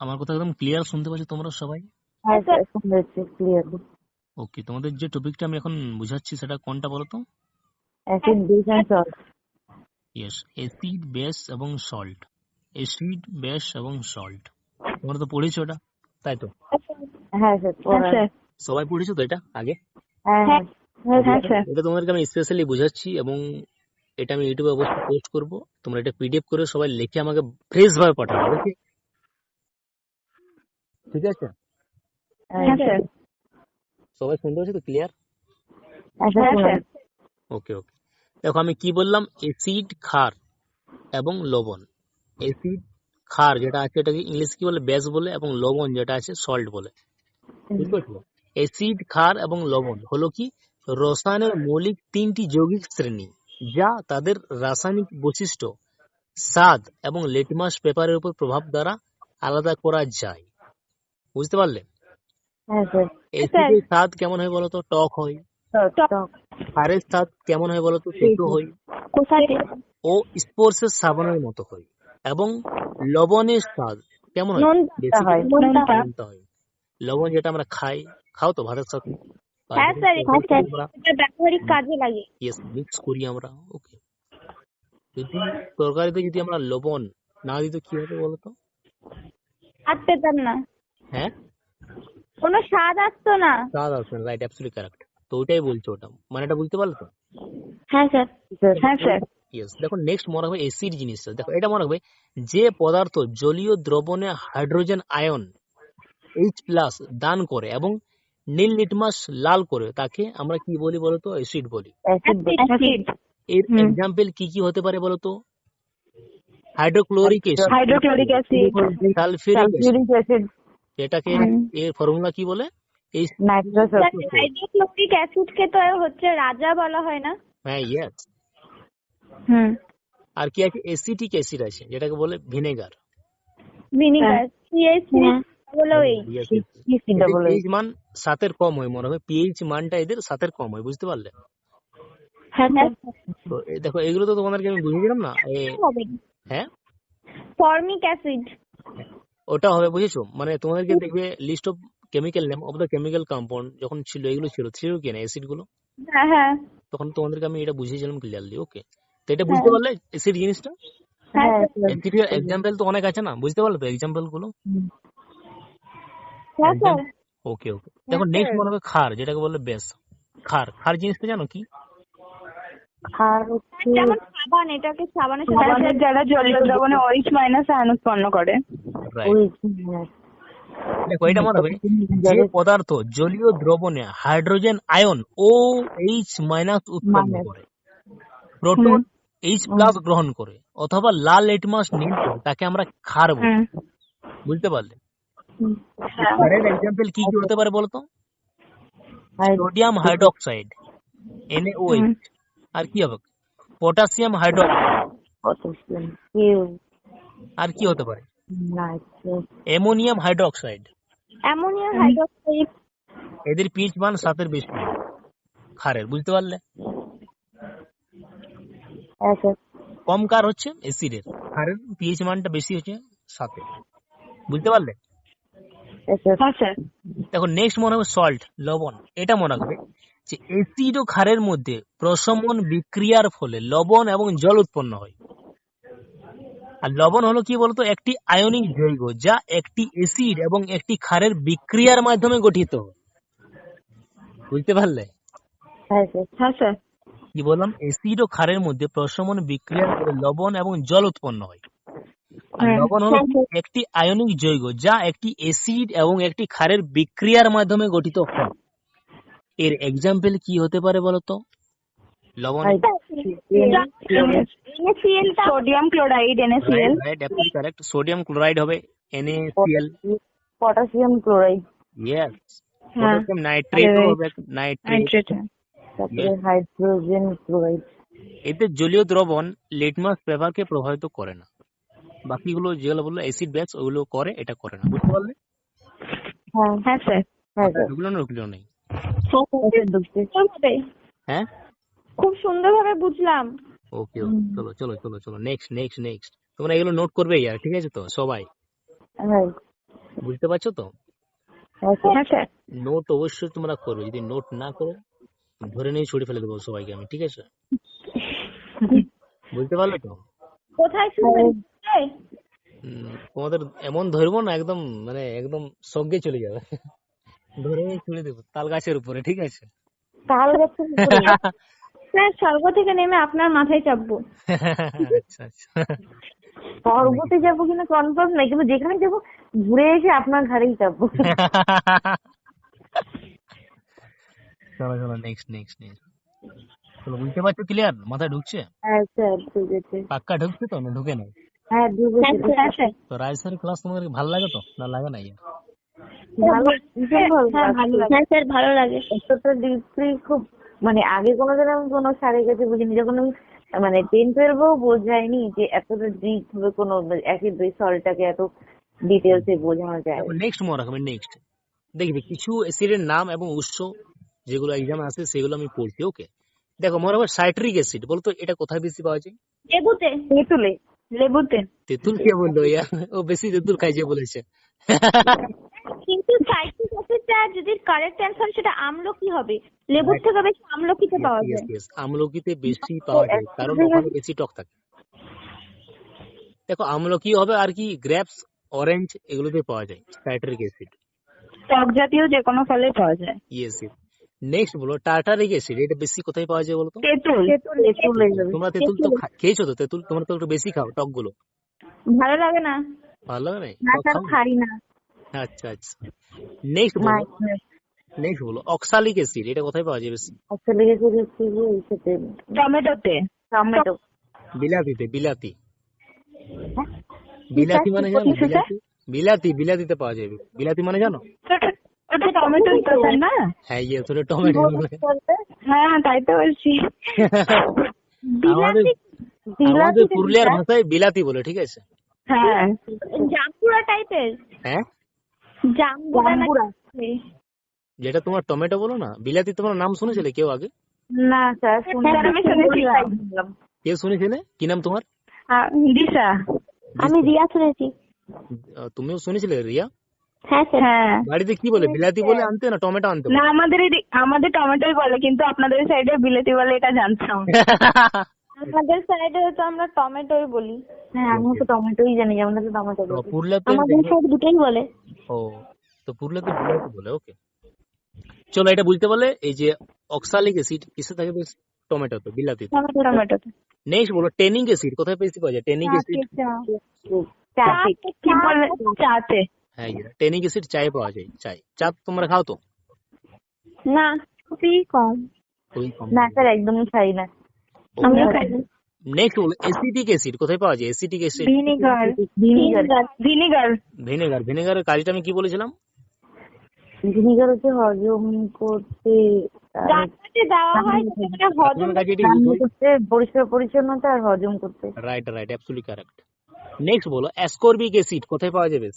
আমার কথা একদম ক্লিয়ার শুনতে পাচ্ছ তোমরা সবাই? হ্যাঁ স্যার শুনতে ক্লিয়ারলি ওকে তোমাদের যে টপিকটা আমি এখন বুঝাচ্ছি সেটা কোনটা বলো তো? Acid base and salt yes acid base এবং সল্ট অ্যাসিড বেস এবং সল্ট তোমরা তো পড়েছো এটা তাই তো? হ্যাঁ স্যার পড়া সবাই পড়েছো তো এটা আগে? হ্যাঁ হ্যাঁ হ্যাঁ স্যার এটা তোমাদেরকে আমি স্পেশালি বুঝাচ্ছি এবং এটা আমি ইউটিউবে অবশ্যই পোস্ট করব। তোমরা এটা পিডিএফ করে সবাই লিখে আমাকে ফ্রেশ ভাবে পাঠাবে ওকে ঠিক আছে? হ্যাঁ সবাই শুনতে পাচ্ছি তো? ক্লিয়ার ওকে ওকে দেখো আমি কি বললাম? অ্যাসিড ক্ষার এবং লবণ। অ্যাসিড ক্ষার যেটা আছে এটাকে ইংলিশ কি বলে? বেস বলে এবং লবণ যেটা আছে সল্ট বলে। বুঝতে পারছ? অ্যাসিড ক্ষার এবং লবণ হলো কি? রসায়নের মৌলিক তিনটি যৌগিক শ্রেণি যা তাদের রাসায়নিক বৈশিষ্ট্য স্বাদ এবং লেটমাস পেপারের উপর প্রভাব দ্বারা আলাদা করা যায়। বুঝতে পারলে? হ্যাঁ স্যার স্বাদ কেমন হয় বলতো? টক হয়। টক টক। স্বাদ কেমন হয় বলতো? তেতো হয়। ও স্পর্শের সাবানের মতো হয়। এবং লবণের স্বাদ কেমন হয়? লবণ যেটা আমরা খাই খাও তো ভাতের সাথে। Sir sir. এটা ব্যবহারিক কাজে লাগে। ইয়েস মিক্স করি আমরা ওকে যদি তরকারিতে যদি আমরা লবণ না দিত কি হবে বলতো? পেতাম না। হ্যাঁ? কোনো স্বাদ আসতো না। স্বাদ আসবে রাইট অ্যাবসলিউটলি কারেক্ট তো ওইটাই বলছো ওটা। মানে এটা বুঝতে পারলে তো? হ্যাঁ স্যার। স্যার হ্যাঁ স্যার। ইয়েস দেখো নেক্সট মনে হবে এসিড জিনিসটা দেখো এটা মনে হবে যে পদার্থ জলীয় দ্রবণে হাইড্রোজেন আয়ন এইচ প্লাস দান করে এবং নীল লিটমাস লাল করে তাকে আমরা কি বলি বলতো? অ্যাসিড বলি। এর এক্সাম্পল কি কি হতে পারে বলতো? Hydrochloric acid hydrochloric sulphuric acid sulphuric acid এটাকে এর ফর্মুলা কি বলে? এই নাইট্রাস অ্যাসিড কে তো হচ্ছে রাজা বলা হয় না? হ্যাঁ ইয়েস হুম। আর কি আছে? অ্যাসিটিক অ্যাসিড আছে যেটাকে বলে ভিনেগার ভিনিগার সিসি ডাবল পিএইচ মান সাতের কম হয় মনে হবে পিএইচ মানটা এদের সাতের কম হয় বুঝতে পারলে? হ্যাঁ তো দেখো এগুলো তো তোমাদেরকে আমি বুঝিয়ে দিলাম না হ্যাঁ? ফর্মিক অ্যাসিড ওটা হবে বুঝেছ? মানে তোমাদেরকে দেখবে list of chemical name of the chemical compound যখন ছিল এগুলো ছিল। ছিল কি না অ্যাসিডগুলো? হ্যাঁ হ্যাঁ। তখন তোমাদেরকে আমি এটা বুঝিয়েছিলাম ক্লিয়ারলি ওকে তো এটা বুঝতে পারলে অ্যাসিড জিনিসটা? হ্যাঁ হ্যাঁ এক্সাম্পল তো অনেক আছে না বুঝতে পারলে তো এক্সাম্পলগুলো? হ্যাঁ স্যার। ওকে ওকে দেখো নেক্সট মনে হবে খার যেটাকে বলে বেস খার খার জিনিসটা জানো কি? আর হচ্ছে সাবান এটাকে সাবানের সাবানের যারা জলীয় দ্রবণে ওইচ মাইনাস আয়ন উৎপন্ন করে। দেখো এটা মনে হবে যে পদার্থ জলীয় দ্রবণে hydrogen ion O H minus উৎপন্ন করে। প্রোটন এইচ প্লাস গ্রহণ করে অথবা লাল লেটমাস নীল তাকে আমরা ক্ষার বলি বুঝতে পারলে? হ্যাঁ। ক্ষারের এক্সাম্পল কি কি হতে পারে বলতো? সোডিয়াম হাইড্রোক্সাইড NaOH আর কি হবে? পটাশিয়াম হাইড্রোক্সাইড পটাশিয়াম আর কি হতে পারে? Nitrous ammonium hydroxide. Ammonium hydroxide. এদের পিএইচ মান সাতের বেশি। ক্ষারের বুঝতে পারলে? হ্যাঁ কম কার হচ্ছে অ্যাসিডের। ক্ষারের পিএইচ মানটা বেশি হচ্ছে সাতে বুঝতে পারলে? হ্যাঁ স্যার। হ্যাঁ স্যার। দেখো নেক্সট মনে হবে সল্ট লবণ। এটা মনে রাখবে যে অ্যাসিড ও ক্ষারের মধ্যে প্রশমন বিক্রিয়ার ফলে লবণ এবং জল উৎপন্ন হয়। আর লবণ হলো কি বলতো? একটি আয়নিক যৌগ যা একটি অ্যাসিড এবং একটি ক্ষারের বিক্রিয়ার মাধ্যমে গঠিত বুঝতে পারলে? হ্যাঁ হ্যাঁ কি বললাম? অ্যাসিড ও ক্ষারের মধ্যে প্রশমন বিক্রিয়ার ফলে লবণ এবং জল উৎপন্ন হয়। হ্যাঁ, লবণ হলো একটি আয়নিক যৌগ যা একটি অ্যাসিড এবং একটি ক্ষারের বিক্রিয়ার মাধ্যমে গঠিত হয় এর এক্সাম্পল কি হতে পারে বলতো? লবণ? Sodium chloride N A C L right absolutely correct sodium chloride হবে NaCl potassium chloride yes potassium nitrate হবে নাইট্রেট নাইট্রেট তারপরে হাইড্রোজেন ক্লোরাইড এতে জলীয় দ্রবণ লিটমাস পেপারকে প্রভাবিত করে না। বাকিগুলো যেগুলো বলল অ্যাসিড ব্যাস ওগুলো করে এটা করে না। বুঝতে পারলে? হ্যাঁ হ্যাঁ স্যার। হ্যাঁ না ওগুলো নেই। হ্যাঁ? খুব সুন্দরভাবে বুঝলাম। ওকে ওকে চলো চলো চলো চলো। নেক্সট নেক্সট নেক্সট তোমরা এগুলো নোট করবে ইয়ার ঠিক আছে তো? সবাই। হ্যাঁ। বুঝতে পারছ তো? স্যার। হ্যাঁ নোট অবশ্যই তোমরা করবে। যদি নোট না করো ধরে নিয়ে ছুড়ে ফেলে দেবো সবাইকে আমি ঠিক আছে? বুঝতে পারলে তো? কোথায় তোমাদের এমন ধরবো না একদম মানে একদম সঙ্গে চলে যাবে। ধরে ছুড়ে দেবো তাল গাছের উপরে ঠিক আছে? তাহলে যাচ্ছে স্যার স্বর্গ থেকে নেমে আপনার মাথায় চাপবো। আচ্ছা আচ্ছা। স্বর্গতে যাব কিনা কনফার্ম নাই কিন্তু যেখানে যাব ঘুরে এসে আপনার ঘাড়েই যাব চলো চলো নেক্সট নেক্সট নেক্সট চলো বুঝতে পারছ ক্লিয়ার মাথায় ঢুকছে? হ্যাঁ স্যার পাক্কা ঢুকছে তো? না ঢুকে নেই? হ্যাঁ ঢুকে হ্যাঁ তো রাজ ক্লাস তোমাদের ভালো লাগে তো? না লাগে না হ্যাঁ হ্যাঁ স্যার ভালো লাগে। এতটা ডিপলি খুব মানে আগে কোনোদিন আমি কোনো স্যারের কাছে বুঝিনি যখন আমি মানে টেন টুয়েলভেও বোঝায়নি যে এতটা ডিপ ভাবে কোনো একই সলটাকে এত ডিটেলসে বোঝানো যায়। নেক্সট মনে রাখবে নেক্সট দেখবি কিছু অ্যাসিডের নাম এবং উৎস যেগুলো এক্সামে আসে সেগুলো আমি পড়ছি ওকে দেখো মনে রাখবে সাইট্রিক অ্যাসিড বলতো এটা কোথায় বেশি পাওয়া যায়? লেবুতে তেঁতুলে লেবুতে তেঁতুল কে বলল? ইয়া ও বেশি তেঁতুল খাই যে বলেছে। কিন্তু সাইট্রিক অ্যাসিডটা যদি কারেক্ট অ্যান্সার সেটা আমলকি হবে। লেবুর থেকে বেশি আমলকিতে পাওয়া যায়। আমলকিতে বেশি পাওয়া যায় কারণ ওখানে বেশি টক থাকে। দেখো আমলকি হবে আর কি গ্রেপস অরেঞ্জ এগুলোতে পাওয়া যায় সাইট্রিক অ্যাসিড টক জাতীয় যে কোনো ফলে পাওয়া যায়। ইয়েস নেক্সট বলো টার্টারিক অ্যাসিড এটা বেশি কোথায় পাওয়া যায় বলো তো? তেঁতুল তোমরা তেঁতুল তো খেয়েছো তো? তেঁতুল তোমরা তো একটু বেশি খাও টকগুলো ভালো লাগে না। ভালো লাগে না? খাই না। আচ্ছা আচ্ছা। নেক্সট বলো। নেক্সট বলো অক্সালিক অ্যাসিড এটা কোথায় পাওয়া যায় বেশি? গেছে হচ্ছে টমেটোতে। টমেটো। বিলাতিতে বিলাতি। বিলাতি মানে জানো? বিলাতি বিলাতি বিলাতিতে পাওয়া যাবে বিলাতি মানে জানো? ওটা- ওটা টমেটো তো না হ্যাঁ ইয়ে আসলে টমেটো হ্যাঁ তাই তো বলছি আমাদের আমাদের পুরুলিয়ার ভাষায় বিলাতি বলে ঠিক আছে? হ্যাঁ জাম্বুরা টাইপের হ্যাঁ জাম্বুরা। যেটা তোমার টমেটো বলো না বিলাতি তোমার নাম শুনেছিলে কেউ আগে না স্যার শুনেছিলাম। কে শুনেছিলে কি নাম তোমার দিশা আমি রিয়া শুনেছি তুমিও শুনেছিলে রিয়া হ্যাঁ হ্যাঁ। বাড়িতে কি বলে? বিলাতি বলে আনতে না টমেটো আনতে না আমাদের আমাদের টমেটোই বলে কিন্তু আপনাদের সাইডে বিলেতি বলে এটা জানতাম। আমাদের সাইডে তো আমরা টমেটোই বলি। হ্যাঁ আমি তো টমেটোই জানি যেমন তো টমেটো বলি। আমাদের সাইড দুটোই বলে। ও তো পুরুলিয়াতে বিলাতি বলে ওকে। চলো এটা বুঝতে পারলে এই যে অক্সালিক অ্যাসিড কিসে থাকে বেশি টমেটোতে বিলাতিতে। টমেটোতে। নেক্সট বলো টেনিক অ্যাসিড কোথায় বেশি পাওয়া যায়? Tannic acid? চারটে কি বলে? চাতে। হ্যাঁ টেনিক অ্যাসিড চায়ে পাওয়া যায় চাই। চা তোমরা খাও তো? না খুবই কম। না স্যার একদমই খাই না। আমিও খাই না। নেক্সট বলো অ্যাসিটিক অ্যাসিড কোথায় পাওয়া যায়? Acetic acid vinegar vinegar vinegar. Vinegar ভিনেগারের কাজটা আমি কি বলেছিলাম? ভিনিগার হচ্ছে হজম করতে পরিষ্কার পরিচ্ছন্নতা আর হজম করতে। Right right absolutely correct next বলো অ্যাসকর্বিক অ্যাসিড কোথায় পাওয়া বলে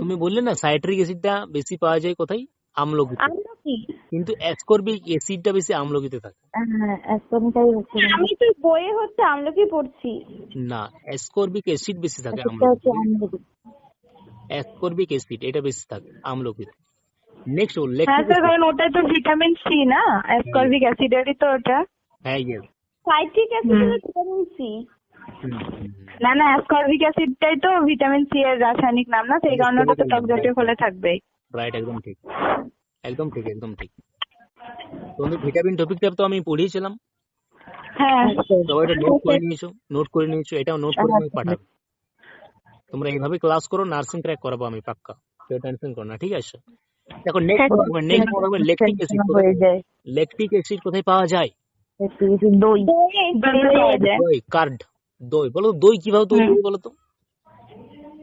তুমি বললে না সাইট্রিক অ্যাসিডটা বেশি পাওয়া যায় কোথায়? আমলকিতে আমলকি কিন্তু অ্যাসকর্বিক অ্যাসিডটা বেশি আমলকিতে থাকে। হ্যাঁ আমি তো বইয়ে হচ্ছে আমলকি পড়ছি। না অ্যাসকর্বিক অ্যাসিড বেশি থাকে আমলকিতে আমলকি অ্যাসকর্বিক অ্যাসিড এটা বেশি থাকে আমলকিতে নেক্সট বল হ্যাঁ স্যার কারণ ওটা তো ভিটামিন সি না? অ্যাসকর্বিক অ্যাসিডেরই তো ওটা। হ্যাঁ ইয়েস সাইট্রিক অ্যাসিড হলো ভিটামিন সি না না অ্যাসকর্বিক অ্যাসিডটাই তো ভিটামিন সি এর রাসায়নিক নাম না সেই কারণে ওটা তো টক জাতীয় ফলে থাকবেই রাইট একদম ঠিক। একদম ঠিক একদম ঠিক। তোমাদের ভিটামিন টপিকটা তো আমি পড়িয়েছিলাম। হ্যাঁ। সবাই এটা নোট করে নিয়েছো নোট করে নিয়েছো এটাও নোট করে আমি পাঠাবো। তোমরা এইভাবে ক্লাস করো নার্সিং ট্র্যাক করাবো আমি পাক্কা। কেউ টেনশন করো না ঠিক আছে? দেখো নেক্সট নেক্সট পড়াবে ল্যাকটিক অ্যাসিড ল্যাকটিক অ্যাসিড কোথায় পাওয়া যায়? দই। দই দই পাওয়া যায় দই কার্ড দই। বলো দই কীভাবে তৈরি করি বলো তো?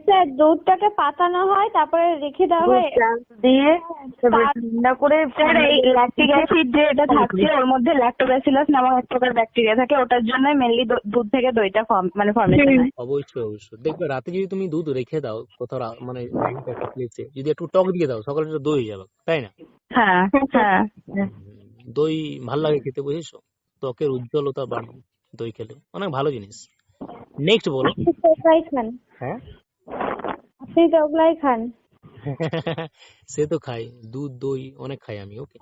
স্যার দুধটাকে পাতানো হয় তারপরে রেখে দেওয়া হয়। দিয়ে ঠান্ডা করে স্যার এই ল্যাকটিক অ্যাসিড যে এটা থাকছে ওর মধ্যে ল্যাক্টোব্যাসিলাস নামক এক প্রকার ব্যাকটেরিয়া থাকে ওটার জন্য মেনলি দুধ থেকে দইটা ফর্ম মানে ফর্মেশন হয়। অবশ্যই অবশ্যই। দেখবে রাতে যদি তুমি দুধ রেখে দাও কোথাও মানে একটা যদি একটু টক দিয়ে দাও সকালে এটা দই হয়ে যাবে তাই না? হ্যাঁ হ্যাঁ। দই ভালো লাগে খেতে বুঝেছ? ত্বকের উজ্জ্বলতা বাড়বে দই খেলে। অনেক ভালো জিনিস। নেক্সট বলো। আপনি খান। হ্যাঁ? আপনি খান। সে তো খাই। দুধ দই অনেক খাই আমি ওকে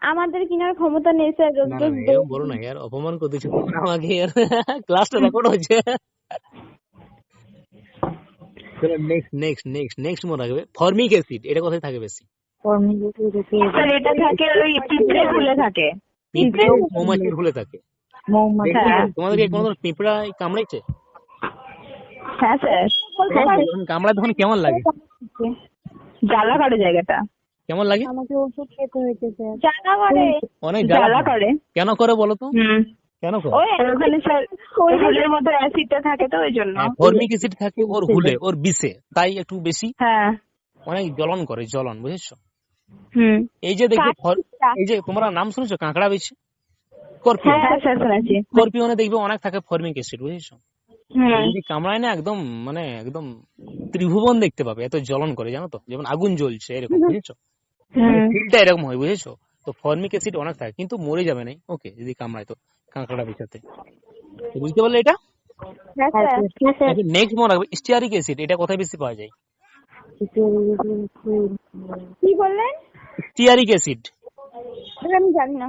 আমাদের কেনার ক্ষমতা নেই স্যার রোজ দই বলো না ইয়ার অপমান করে তোমরা আমাকে ইয়ার ক্লাসটা রেকর্ড হচ্ছে চলো নেক্সট নেক্সট নেক্সট নেক্সট মনে রাখবে। ফর্মিক অ্যাসিড এটা কোথায় থাকে বেশি? স্যার এটা থাকে ওই পিঁপড়ে ফুলে থাকে। পিঁপড়ে থাকে। মৌমাছি দেখবে, হ্যাঁ। পিঁপড়া কামড়াইছে? হ্যাঁ স্যার। যখন তখন কেমন লাগে? জ্বালা করে জায়গাটা। কেমন লাগে? আমাকে ওষুধ খেতে হয়েছে স্যার। জ্বালা করে অনেক জ্বালা জ্বালা করে কেন করে বলো তো? কেন করে? ওই ওখানে স্যার ওই ফুলের মধ্যে অ্যাসিডটা থাকে তো ওই জন্য। ফর্মিক অ্যাসিড থাকে ওর হুলে ওর বিষে। তাই একটু বেশি হ্যাঁ। অনেক জ্বলন করে জ্বলন বুঝেছ? এই যে দেখবে এই যে তোমরা নাম শুনেছো? কাঁকড়া বেশি? হ্যাঁ শুনেছি। স্করপিওনে দেখবে অনেক থাকে ফর্মিক অ্যাসিড বুঝেছ? যদি কামড়ায় না একদম মানে একদম ত্রিভুবন দেখতে পাবে এত জ্বলন করে জানো তো? যেমন আগুন জ্বলছে এরকম বুঝেছ? ফিলটা এরকম হয় বুঝেছ? তো ফর্মিক অ্যাসিড অনেক থাকে কিন্তু মরে যাবে না ওকে যদি কামড়ায় তো কাঁকড়া বিছাতে বুঝতে পারলে এটা? হ্যাঁ হ্যাঁ নেক্সট মনে রাখবে স্টিয়ারিক অ্যাসিড এটা কোথায় বেশি পাওয়া যায়? কি বললেন? Stearic acid. আমি জানি না।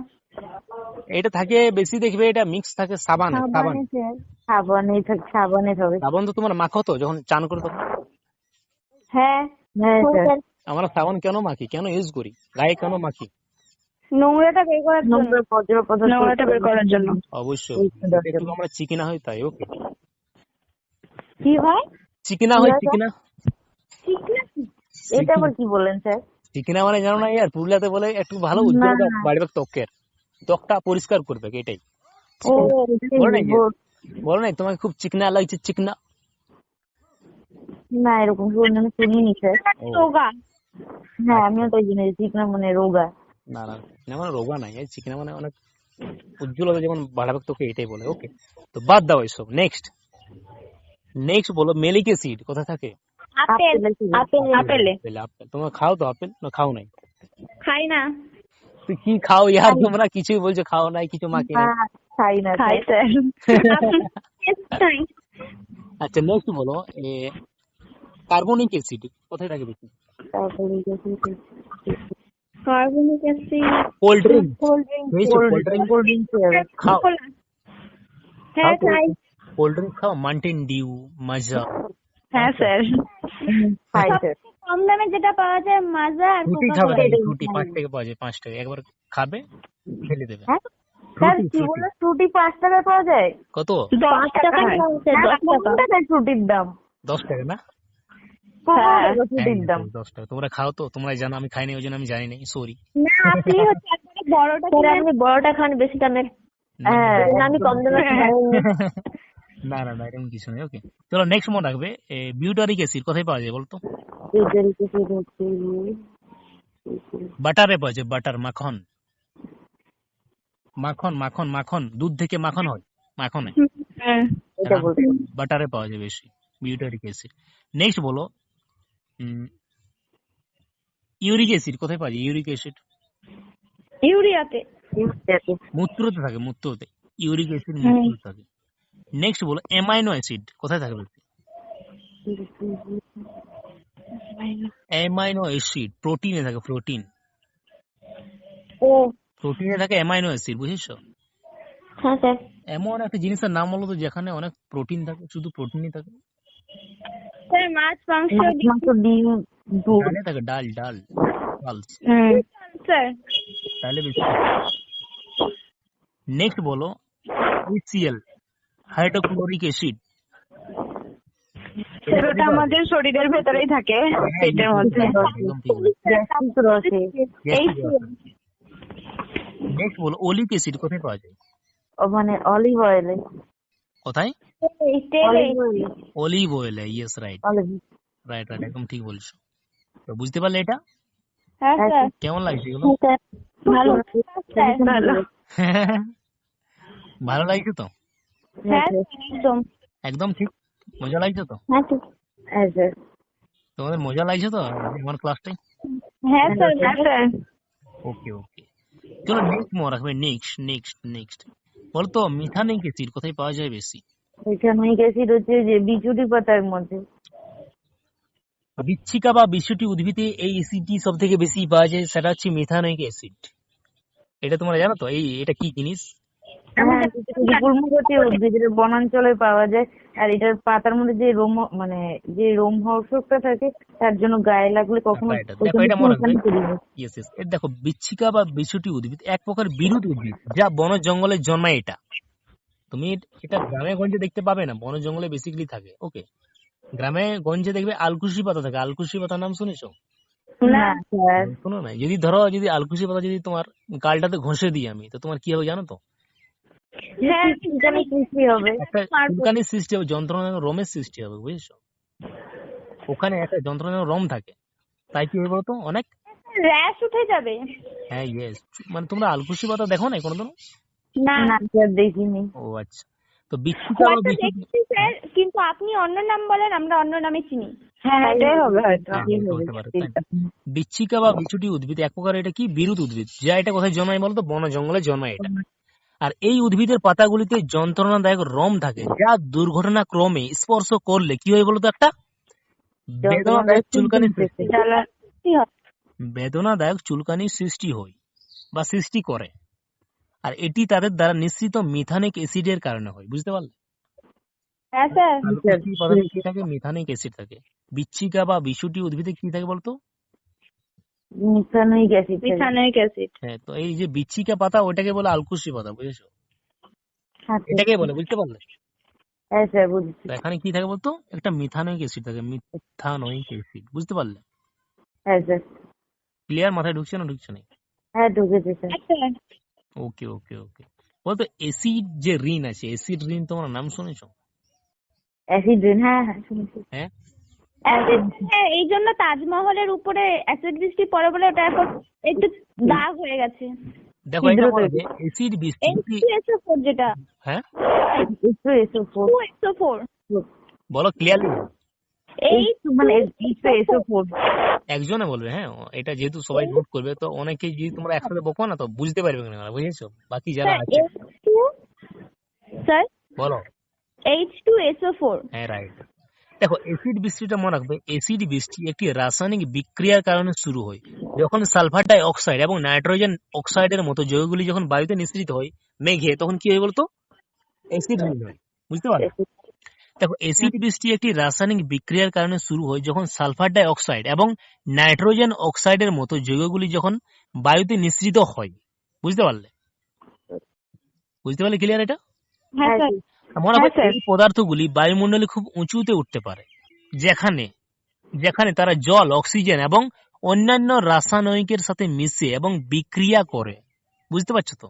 এটা থাকে বেশি দেখবে এটা মিক্স থাকে সাবানে সাবান সাবানে। থাকে সাবানে হবে। সাবান তো তোমার মাখো তো যখন চান করে তখন। হ্যাঁ হ্যাঁ আমরা সাবান কেন মাখি? কেন ইউজ করি? গায়ে কেন মাখি? নোংরাটা বের করার জন্য। নোংরা নোংরাটা বের করার জন্য। অবশ্যই। একটু আমরা চিকিনা হই তাই ওকে কি হয়? চিকিনা হয় চিকিনা এটা আবার কি বললেন স্যার? চিকিনা মানে জানো না ইয়ার? পুরুলিয়াতে বলে একটু ভালো ত্বকের। ত্বকটা পরিষ্কার করবে এটাই। বলো না যে, বলো না তোমাকে খুব চিকনা লাগছে চিকনা। না এরকম শুনি শুনিনি স্যার। রোগা? হ্যাঁ আমিও তো জেনেছি ঠিক না মানে রোগা। না না চিকনা মানে রোগা নাই। এই চিকনা মানে অনেক উজ্জ্বলতা যেমন বাড়াবে তোকে এটাই বলে। ওকে তো বাদ দাও এসব। নেক্সট নেক্সট বলো মেলিক অ্যাসিড কোথায় থাকে? আপেল আপেল আপেলে আপেল আপেল তোমরা খাও তো আপেল না খাও নাই খাই না তুই কি খাও ইয়ার তোমরা কিছুই বলছো খাও নাই কিছু মাকে নাই হ্যাঁ, খাই না খাই স্যার খাই আচ্ছা নেক্সট বলো কার্বনিক অ্যাসিড কোথায় থাকে বেশি তারপরে carbonic acid cold drink cold drink cold drink cold drink খাও হ্যাঁ খাও খাই কোল্ড ড্রিঙ্ক খাও মাউন্টেন ডিউ মাজা হ্যাঁ স্যার খাই স্যার কম দামে যেটা পাওয়া যায় মাজা আর কোকা খাবে ফ্রুটি পাঁচ টাকা পাওয়া যায় পাঁচ টাকা। একবার খাবে ফেলে দেবে। হ্যাঁ? স্যার কি বলে ফ্রুটি পাঁচ টাকায় পাওয়া যায়? কত? দশ টাকা। ফ্রুটির দাম? দশ টাকা না? হ্যাঁ। হ্যাঁ, দাম। দশ টাকা। তোমরা খাও তো তোমরা জানো আমি খাইনি ওই জন্য আমি জানি না সরি না আপনি হচ্ছে বড়টা আপনি বড়টা খান বেশি দামের হ্যাঁ। আমি কম দামের খাই না না না এরকম কিছু নেই ওকে। চলো নেক্সট মনে রাখবে বিউটারিক অ্যাসিড কোথায় পাওয়া যায় বলতো? হচ্ছে বাটারে পাওয়া যায় বাটার মাখন। মাখন মাখন মাখন দুধ থেকে মাখন হয় মাখনে। হুম এটা বলতে বাটারে পাওয়া যায় বেশি বিউটারিক অ্যাসিড নেক্সট বলো ইউরিক অ্যাসিড কোথায় পাওয়া যায় ইউরিক অ্যাসিড ইউরিয়াতে। মূত্রতে থাকে মূত্রতে। ইউরিক অ্যাসিড মূত্রতে থাকে। নেক্সট বলো অ্যামাইনো অ্যাসিড কোথায় থাকে বেশি অ্যামাইনো অ্যাসিড প্রোটিনে থাকে প্রোটিন ও। প্রোটিনে থাকে অ্যামাইনো অ্যাসিড বুঝেছ? হ্যাঁ স্যার। এমন একটা জিনিসের নাম বলো তো যেখানে অনেক প্রোটিন থাকে শুধু প্রোটিনই থাকে। স্যার মাছ মাংস মাংস ডিম। দুধ। থাকে ডাল ডাল ডাল। স্যার। তাহলে বেশি। নেক্সট বলো HCl হাইড্রোক্লোরিক অ্যাসিড। ওটা আমাদের শরীরের ভেতরেই থাকে পেটের মধ্যে। রয়েছে নেক্সট বলো ওলিক অ্যাসিড কোথায় পাওয়া যায়? ও মানে অলিভ অয়েলে। কোথায়? Olive অয়েলে। Yes right olive. Right right একদম ঠিক বলছো। তো বুঝতে পারলে এটা? হ্যাঁ স্যার। কেমন লাগছে এগুলো? ভালো। ভালো লাগছে তো? হ্যাঁ একদম। একদম ঠিক। মজা লাগছে তো? হ্যাঁ ঠিক। হ্যাঁ স্যার। তোমাদের মজা লাগছে তো? আমার ক্লাসটাই হ্যাঁ স্যার হ্যাঁ স্যার। ওকে ওকে চলো নেক্সট মনে রাখবে নেক্সট নেক্সট নেক্সট বলতো মিথানিক অ্যাসিড কোথায় পাওয়া যায় বেশি? মিথানোয়িক অ্যাসিড হচ্ছে যে বিচুটি পাতার মধ্যে। বিচ্ছিকা বা বিশুটি উদ্ভিদে এই অ্যাসিডটি সব থেকে বেশি পাওয়া যায় সেটা হচ্ছে মিথানিক অ্যাসিড এটা তোমরা জানো তো? এই এটা কি জিনিস? হ্যাঁ গুল্মজাতীয় উদ্ভিদ এটা বনাঞ্চলে পাওয়া যায় আর এটার পাতার মধ্যে যে রোম মানে যে রোমহর্ষকটা থাকে তার জন্য গায়ে লাগলে কখনো দেখো বিচ্ছিকা বা বিশুটি উদ্ভিদ এক প্রকার বিরুদ্ধ উদ্ভিদ যা বন জঙ্গলে জন্মায় এটা। তুমি এটা গ্রামে গঞ্জে দেখতে পাবে না বন জঙ্গলে বেসিক্যালি থাকে ওকে গ্রামে গঞ্জে দেখবে আলকুশি পাতা থাকে। আলকুশি পাতার নাম শুনেছো? না শোনো না যদি ধরো যদি আলকুশি পাতা যদি তোমার গালটাতে ঘষে দিই আমি তো তোমার কি হবে জানো তো? হ্যাঁ চুলকানি সৃষ্টি হবে। একটা সৃষ্টি হবে যন্ত্রণা রোমের সৃষ্টি হবে বুঝেছ? ওখানে একটা যন্ত্রণা রোম থাকে। তাই কি হবে বলতো? অনেক র্যাশ উঠে যাবে। হ্যাঁ ইয়েস মানে তোমরা আলকুশি পাতা দেখো না কোনোদিন না না দেখিনি। ও আচ্ছা। তো স্যার কিন্তু আপনি অন্য নাম বলেন আমরা অন্য নামে চিনি। হ্যাঁ এটাই হবে হয়তো। হ্যাঁ, না? বিচ্ছিকা বা বিছুটি উদ্ভিদ এক প্রকার এটা কি? বিরুদ উদ্ভিদ। যা এটা কোথায় জন্মায় বলতো? বন জঙ্গলে জন্মায় এটা। আর এই উদ্ভিদের পাতাগুলিতে যন্ত্রণাদায়ক রম থাকে। যা দুর্ঘটনা ক্রমে স্পর্শ করলে কি হয় বলতো একটা? বেদনাদায়ক চুলকানি সৃষ্টি হয়? বেদনাদায়ক চুলকানির সৃষ্টি হয় বা সৃষ্টি করে। আর এটি তাদের দ্বারা নিঃসৃত মিথানিক অ্যাসিডের কারণে হয়। বুঝতে পারলে? হ্যাঁ মিথানিক অ্যাসিড থাকে। বিচ্ছিকা বা বিশুটি উদ্ভিদে কি থাকে বলতো? Methanoic acid methanoic acid. হ্যাঁ তো এই যে বিচ্ছিকা পাতা ওটাকে বলে আলকুশি পাতা বুঝেছ? আচ্ছা। এটাকে বলে বুঝতে পারলে? হ্যাঁ স্যার বুঝেছি। এখানে কি থাকে বলতো? একটা মিথানোয়িক অ্যাসিড থাকে মিথানোয়িক অ্যাসিড বুঝতে পারলে? হ্যাঁ স্যার। ক্লিয়ার? মাথায় ঢুকছে না ঢুকছে না? হ্যাঁ ঢুকেছে স্যার। স্যার ওকে ওকে ওকে। বলতো অ্যাসিড যে ঋণ আছে অ্যাসিড ঋণ তোমার নাম শুনেছো? অ্যাসিড রেন হ্যাঁ হ্যাঁ শুনেছি। হ্যাঁ হ্যাঁ? এই জন্য তাজমহলের উপরে অ্যাসিড বৃষ্টি পড়ে বলে ওটা এখন একটু দাগ হয়ে গেছে। দেখো এটা ছিদ্র বলে তৈরি। অ্যাসিড বৃষ্টি এইচ যদি- টু এসও ফোর যেটা। হ্যাঁ? একটু SO four two SO four বলো ক্লিয়ারলি এই মানে একজনে বলবে হ্যাঁ এটা যেহেতু সবাই নোট করবে তো অনেকে যদি তোমরা একসাথে বকো না তো বুঝতে পারবে না বুঝেছ? বাকি যারা আছে। স্যার? বলো। এইচ টু এসও ফোর হ্যাঁ রাইট দেখো অ্যাসিড বৃষ্টিটা মনে রাখবে অ্যাসিড বৃষ্টি একটি রাসায়নিক বিক্রিয়ার কারণে শুরু হয়। যখন সালফার ডাই অক্সাইড এবং নাইট্রোজেন অক্সাইডের মতো যৌগগুলি যখন বায়ুতে নিঃসৃত হয় মেঘে তখন কি হয় বলতো? অ্যাসিড হয় বুঝতে পারলে? দেখো অ্যাসিড বৃষ্টি একটি রাসায়নিক বিক্রিয়ার কারণে শুরু হয় যখন সালফার ডাই অক্সাইড এবং নাইট্রোজেন অক্সাইডের মতো যৌগগুলি যখন বায়ুতে নিঃসৃত হয়। বুঝতে পারলে? বুঝতে পারলে ক্লিয়ার এটা? হ্যাঁ স্যার মনে হয় হ্যাঁ, এই পদার্থগুলি বায়ুমণ্ডলে খুব উঁচুতে উঠতে পারে যেখানে যেখানে তারা জল অক্সিজেন এবং অন্যান্য রাসায়নিকের সাথে মিশে এবং বিক্রিয়া করে। বুঝতে পারছ তো?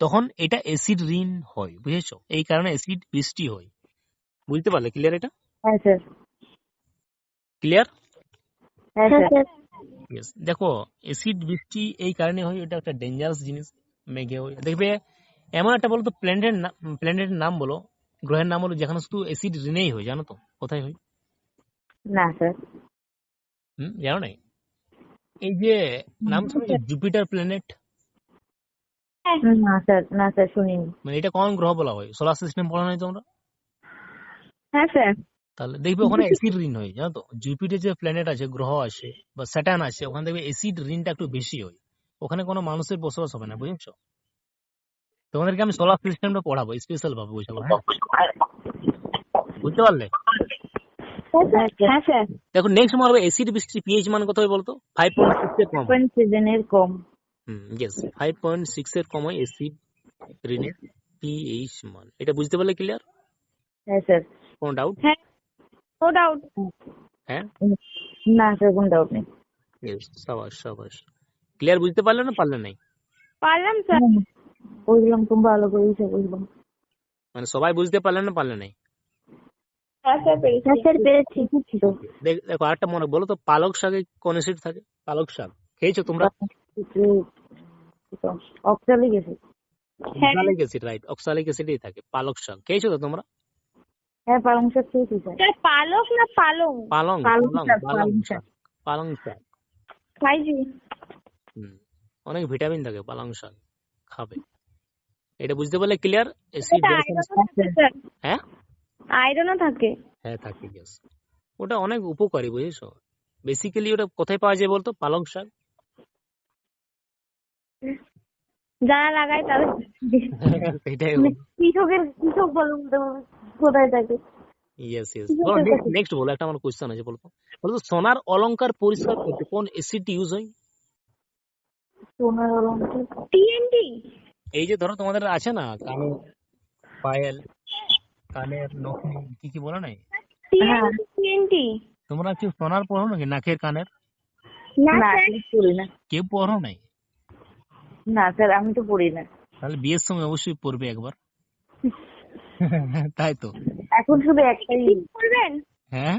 তখন এটা অ্যাসিড ঋণ হয় বুঝেছ? এই কারণে অ্যাসিড বৃষ্টি হয়। বুঝতে পারলে? ক্লিয়ার এটা? হ্যাঁ ক্লিয়ার? হ্যাঁ দেখো অ্যাসিড বৃষ্টি এই কারণে হয় এটা একটা ডেঞ্জারাস জিনিস মেঘে হয়। দেখবে এমন একটা বলো তো প্ল্যানেটের প্ল্যানেটের নাম বলো গ্রহের নাম বলো যেখানে শুধু অ্যাসিড ঋণেই হয় জানো তো? কোথায় হয়? না স্যার হুম জানো না এই যে নাম শুনেছো? জুপিটার প্ল্যানেট না স্যার না স্যার শুনিনি। মানে এটা কোন গ্রহ বলা হয়? সোলার সিস্টেম পড়া নাই তোমরা? হ্যাঁ স্যার তাহলে দেখবে ওখানে অ্যাসিড ঋণ হয় জানো তো? জুপিটার যে প্ল্যানেট আছে গ্রহ আছে বা স্যাটার্ন আছে ওখানে দেখবে অ্যাসিড ঋণটা একটু বেশি হয়। ওখানে কোনো মানুষের বসবাস হবে না বুঝেছ? তোমাদেরকে আমি সোলার সিস্টেমটা পড়াবো স্পেশাল ভাবে বুঝাবো হ্যাঁ? বুঝতে পারলে? হ্যাঁ দেখো নেক্সট মারবে অ্যাসিড বৃষ্টি পিএইচ মান কত হয় বলতো? ফাইভ পয়েন্ট সিক্স এর কম। সেভেন এর কম। Hmm yes five point six এর কম হয় অ্যাসিড ঋণের পিএইচ মান। এটা বুঝতে পারলে ক্লিয়ার হ্যাঁ স্যার। কোনো ডাউট হ্যাঁ নো ডাউট হ্যাঁ? না স্যার কোনো ডাউট নেই। ইয়েস সাবাস সাবাস। ক্লিয়ার বুঝতে পারলে না পারলে নাই? পারলাম স্যার। বুঝলাম খুব ভালো করে বুঝলাম মানে সবাই বুঝতে পারলে না পারলে নাই? হ্যাঁ হ্যাঁ দেখ- আরেকটা মনে বলো তো পালক শাকে কোন অ্যাসিড থাকে? পালক শাক। খেয়েছো তোমরা? Oxalic acid. Oxalic acid right oxalic অ্যাসিডই থাকে পালক শাক। খেয়েছো তো তোমরা? হ্যাঁ পালং শাক খেয়েছি স্যার। পালক না পালং? পালং পালং পালং শাক, পালং পালং শাক। খাইছি। হুম অনেক ভিটামিন থাকে পালং শাক খাবে। এটা বুঝতে পারলে ক্লিয়ার হ্যাঁ? আয়রনও থাকে। হ্যাঁ থাকে গ্যাস ওটা অনেক উপকারী বুঝেছ? বেসিক্যালি ওটা কোথায় পাওয়া যায় বলতো? পালং শাক? যারা লাগায় তাদের সেটাই মানে কৃষকের কৃষক বলে কোথায় থাকে? ইয়েস ইয়েস বলো আছে, নেক্সট বলো একটা আমার কোশ্চেন আছে বলতো? বলতো সোনার অলংকার পরিষ্কার করতে কোন অ্যাসিড ইউজ হয়? সোনার অলঙ্কার টিএনটি এই যে ধরো তোমাদের আছে না কানে পায়েল কানের নখে কি কি বলো নাই? হ্যাঁ। তোমরা কি সোনার পরো নাকি নাকের কানের? কেউ পরো নাই? না স্যার আমি তো পড়ি না। তাহলে বিয়ের সময় অবশ্যই পড়বে একবার। তাই তো। এখন শুধু একটাই। গিফট করবেন? হ্যাঁ?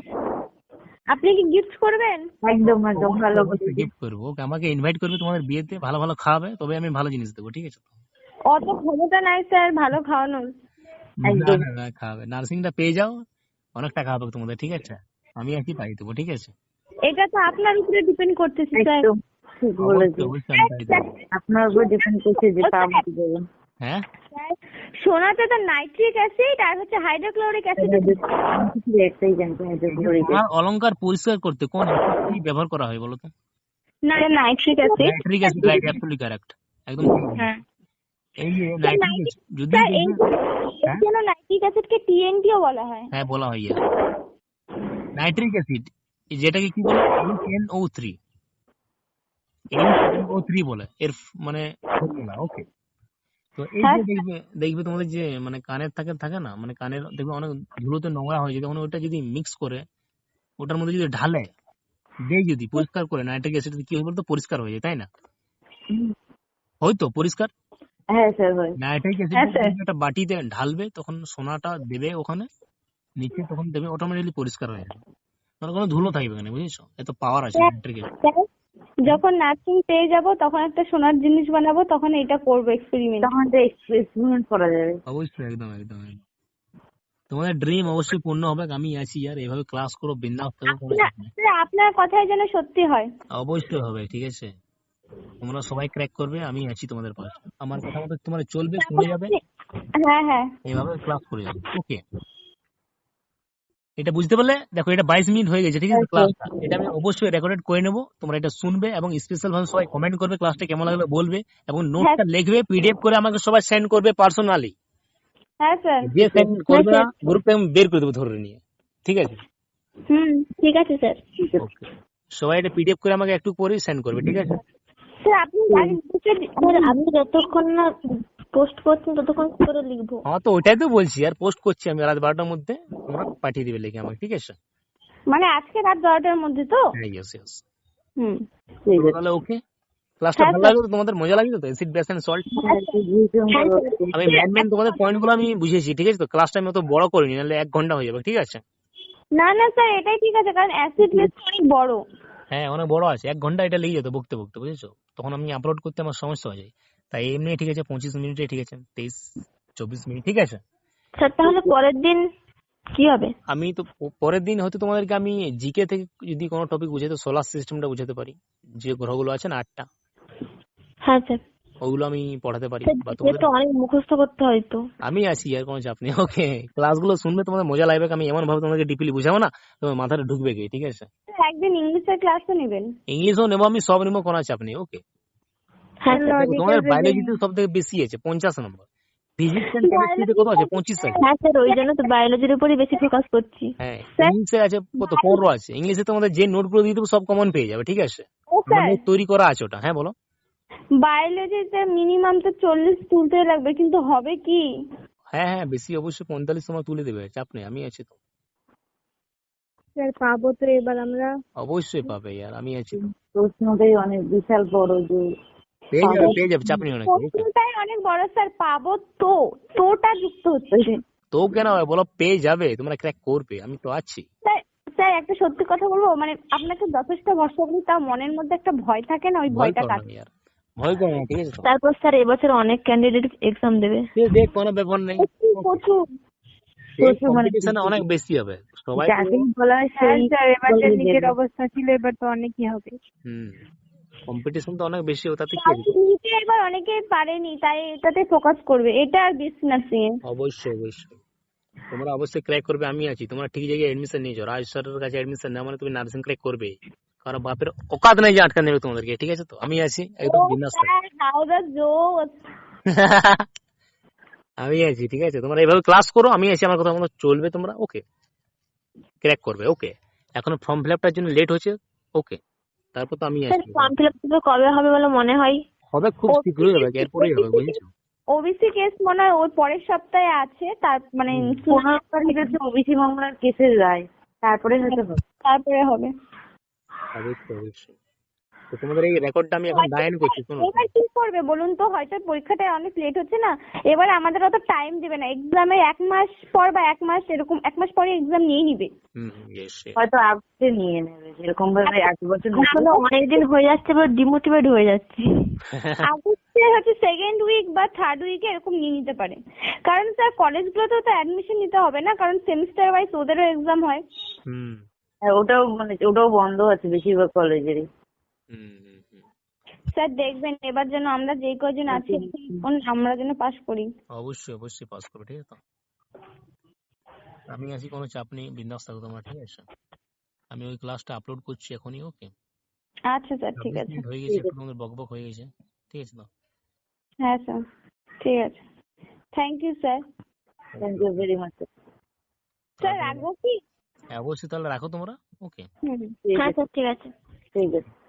আপনি কি গিফট করবেন? একদম একদম ভালো করে গিফট করব। ওকে আমাকে ইনভাইট করবে তোমাদের বিয়েতে ভালো ভালো খাওয়াবে তবে আমি ভালো জিনিস দেবো ঠিক আছে অত ক্ষমতা নাই স্যার ভালো খাওয়ানোর না একদম। না, না খাওয়াবে নার্সিংটা পেয়ে যাও অনেক টাকা হবে তোমাদের ঠিক আছে? আমি আর কি পাই দেবো ঠিক আছে? এটা তো আপনার উপরে ডিপেন্ড করতেছে স্যার। আপনার উপর ডিপেন্ড করছে যে পাবো কি দেবেন। হ্যাঁ? সোনাতে তো নাইট্রিক অ্যাসিড আর হচ্ছে হাইড্রোক্লোরিক অ্যাসিড একটাই জানতে হাইড্রোক্লোরিক সোনার অলংকার পরিষ্কার করতে কোন কি ব্যবহার করা হয় বলো তো? Nitric acid nitric acid right absolutely correct একদম। হ্যাঁ। এই নাইট্রিক যদি স্যার এই? জন্য নাইট্রিক অ্যাসিডকে টিএনটিও বলা হয়। হ্যাঁ বলা হয় নাইট্রিক অ্যাসিড যেটাকে কি বলে? NO3 থ্রি NO3 থ্রি বলে এর মানে ফর্মুলা ওকে তো এই যে দেখবে দেখবে তোমাদের যে মানে কানের থাকে থাকে না? মানে কানের দেখবে অনেক ধুলোতে নোংরা হয়ে যায় তখন ওটা যদি মিক্স করে ওটার মধ্যে যদি ঢালে দেয় যদি পরিষ্কার করে নাইট্রিক অ্যাসিড কি হয় বলতো? পরিষ্কার হয়ে যায় তাই না? হয়তো পরিষ্কার হ্যাঁ স্যার হয়। নাইট্রিক হ্যাঁ, স্যার। অ্যাসিড একটা বাটিতে ঢালবে তখন সোনাটা দেবে ওখানে নিচে তখন দেবে অটোমেটিকলি পরিষ্কার হয়ে যাবে। মানে কোনো ধুলো থাকবে না বুঝেছ? এত পাওয়ার আছে নাইট্রিক যখন নার্সিং পেয়ে যাব তখন একটা সোনার জিনিস বানাবো তখন এটা করব এক্সপেরিমেন্ট তখন তো এক্সপেরিমেন্ট করা যাবে। অবশ্যই একদম একদম। তোমাদের ড্রিম অবশ্যই পূর্ণ হবে আমি আছি আর এভাবে ক্লাস করো বিন্দাস নেই। আপনার কথাই যেন সত্যি হয়। অবশ্যই হবে ঠিক আছে? তোমরা সবাই ক্র্যাক করবে আমি আছি তোমাদের পাশে। আমার কথা মতো তোমরা চলবে শুনে যাবে? হ্যাঁ হ্যাঁ। এইভাবে ক্লাস করে যাবে ওকে এটা বুঝতে পারলে? দেখো এটা বাইশ মিনিট হয়ে গেছে ঠিক আছে? ক্লাসটা এটা আমি অবশ্যই রেকর্ডেড করে নেব। তোমরা এটা শুনবে এবং স্পেশাল ভাবে সবাই কমেন্ট করবে ক্লাসটা কেমন লাগল বলবে এবং নোটটা লিখবে পিডিএফ করে আমাকে সবাই সেন্ড করবে পার্সোনালি হ্যাঁ স্যার। যে সেন্ড করবে না গ্রুপে আমি বের করে দেবো ধরে নিয়ে। ঠিক আছে? হুম ঠিক আছে স্যার। সবাই এটা পিডিএফ করে আমাকে একটু পরেই সেন্ড করবে ঠিক আছে? স্যার আপনি যতক্ষণ না পোস্ট করছেন ততক্ষণ কি করে লিখব? হ্যাঁ তো ওইটাই তো বলছি আর পোস্ট করছি আমি রাত বারোটার মধ্যে তোমরা পাঠিয়ে দিবে লিখে আমাকে ঠিক আছে? মানে আজকে রাত বারোটার মধ্যে তো? হ্যাঁ ইয়েস ইয়েস হুম। তাহলে ওকে ক্লাসটা হ্যাঁ, ভালো লাগল? তোমাদের মজা লাগল তো? Acid base and salt. আমি মেন তোমাদের পয়েন্টগুলো আমি বুঝিয়েছি ঠিক আছে তো? ক্লাসটা আমি অত বড় করিনি নাহলে এক ঘণ্টা হয়ে যাবে ঠিক আছে? না না স্যার এটাই ঠিক আছে কারণ অ্যাসিড বেস অনেক বড়। হ্যাঁ অনেক বড় আছে এক ঘণ্টা এটা লেগে যেত বকতে বকতে বুঝেছ? তখন আমি আপলোড করতে আমার সমস্যা হয়ে যায়। তাই এমনি ঠিক আছে পঁচিশ মিনিটে ঠিক আছে তেইশ চব্বিশ মিনিট ঠিক আছে? স্যার তাহলে পরের দিন কি হবে? আমি তো পরের দিন হয়তো তোমাদেরকে আমি জিকে থেকে যদি কোনো টপিক বুঝাতে সোলার সিস্টেমটা বুঝাতে পারি। যে গ্রহগুলো আছে না আটটা। হ্যাঁ স্যার। ওগুলো আমি পড়াতে পারি বা তোমাদের তো অনেক মুখস্থ করতে হয় তো। আমি আছি আর কোনো চাপ নেই ওকে ক্লাসগুলো শুনবে তোমাদের মজা লাগবে আমি এমন ভাবে তোমাদেরকে ডিপলি বুঝাবো না তোমার মাথাটা ঢুকবে কি ঠিক আছে? একদিন ইংলিশের ক্লাসও নেবেন। ইংলিশও নেব আমি সব নেব কোনো চাপ নেই ওকে হ্যাঁ স্যার তোমাদের বায়োলজিতে সব থেকে বেশি আছে পঞ্চাশ নম্বর। ফিজিক্স এন্ড কেমিস্ট্রিতে কত আছে? পঁচিশ আছে। হ্যাঁ স্যার ওই জন্য তো বায়োলজির উপরই বেশি ফোকাস করছি। হ্যাঁ ইংলিশে আছে কত? পনেরো আছে। ইংলিশে তোমাদের যে নোট নোটগুলো দিয়ে দেবো সব কমন পেয়ে যাবে ঠিক আছে? তৈরি করা আছে ওটা হ্যাঁ বলো। বায়োলজিতে মিনিমাম তো চল্লিশ তুলতে লাগবে কিন্তু হবে কি? হ্যাঁ হ্যাঁ বেশি অবশ্যই পঁয়তাল্লিশ সময় তুলে দেবে চাপ নেই আমি আছি তো। স্যার পাবো তো এবার আমরা। অবশ্যই পাবে ইয়ার আমি আছি তো। প্রশ্নটাই অনেক বিশাল বড় যে পেয়ে যাবে পেয়ে যাবে চাপ নেই অনেক প্রশ্নটাই অনেক বড় স্যার পাবো তো তোটা যুক্ত হচ্ছে। তো কেন বলো পেয়ে যাবে তোমরা ক্র্যাক করবে আমি তো আছি। স্যার স্যার একটা সত্যি কথা বলব মানে আপনাকে যথেষ্ট ভরসা করি তাও মনের মধ্যে একটা ভয় থাকে না ওই ভয়টা কাজ না ভয় করো না ঠিক আছে তারপর স্যার এবছর অনেক ক্যান্ডিডেট এক্সাম দেবে। দেখ কোনো ব্যাপার নেই। প্রচুর প্রচুর। মানে অনেক বেশি হবে। সবাই যাকেই বলা হয় সেই স্যার এবার যে নিজের অবস্থা ছিল এবার তো অনেকই হবে। হুম। কম্পিটিশন তো অনেক বেশি হবে তাতে কি নিতে এবার অনেকে পারেনি তাই এটাতে ফোকাস করবে। এটা আর বিএসসি নার্সিং এ অবশ্যই অবশ্যই। তোমরা অবশ্যই ক্র্যাক করবে আমি আছি। তোমরা ঠিক জায়গায় এডমিশন নিয়েছো রাজ স্যারের কাছে এডমিশন নেওয়া মানে তুমি নার্সিং ক্র্যাক করবে কারণ বাপের অকাত নেই যে আটকা নেবে তোমাদেরকে ঠিক আছে তো আমি আছি একদম বিন্দাস জোস আমি আছি ঠিক আছে তোমরা এইভাবে ক্লাস করো আমি আছি আমার কথা মতো চলবে তোমরা ওকে ক্র্যাক করবে ওকে এখনও ফর্ম ফিল আপটার জন্য লেট হচ্ছে ওকে তারপর তো আমি আছি ফর্ম ফিল আপ কবে হবে বলে মনে হয় হবে খুব শীঘ্রই হবে এরপরেই হবে বুঝেছ ওবিসি কেস মনে হয় ওর পরের সপ্তাহে আছে তার মানে পনেরো তারিখে ওবিসি মামলার কেসে যায় তারপরে হবে। তারপরে হবে। অবশ্যই অবশ্যই। তো তোমাদের এই রেকর্ডটা আমি এখন ডায়ন করছি শোনো। এবার কি করবে বলুন তো? হয়তো পরীক্ষাটা অনেক লেট হচ্ছে না? এবার আমাদের অত টাইম দেবে না। এক্সামের এক মাস পর বা এক মাস এরকম এক মাস পরে এক্সাম নিয়ে নিবে। হয়তো আগতে নিয়ে নেবে যেরকম ভাবে এক বছর আসলে অনেকদিন হয়ে যাচ্ছে এবার ডিমোটিভেট হয়ে যাচ্ছে। আগস্টে হচ্ছে সেকেন্ড উইক বা থার্ড উইকে এরকম নিয়ে নিতে পারে। কারণ স্যার কলেজগুলোতেও তো অ্যাডমিশন নিতে হবে না? কারণ সেমিস্টার ওয়াইজ ওদেরও এক্সাম হয়। হুম। হ্যাঁ, ওটাও মানে ওটাও বন্ধ আছে বেশিরভাগ কলেজেরই। হুম হুম হুম। স্যার দেখবেন এবার যেন আমরা যেই কজন আছি আমরা যেন পাশ করি। অবশ্যই অবশ্যই পাস করবে ঠিক আছে আমি আছি কোনো চাপ নেই বিন্দাস থাকো তোমরা ঠিক আছে? আমি ওই ক্লাসটা আপলোড করছি এখনই ওকে আচ্ছা স্যার ঠিক আছে। হয়ে গেছে একটু তোমাদের বকবক হয়ে গেছে ঠিক আছে তো? হ্যাঁ স্যার ঠিক আছে। Thank you sir thank you very much sir রাখব কি? হ্যাঁ, অবশ্যই তাহলে রাখো তোমরা। ওকে হ্যাঁ স্যার ঠিক আছে। ঠিক আছে।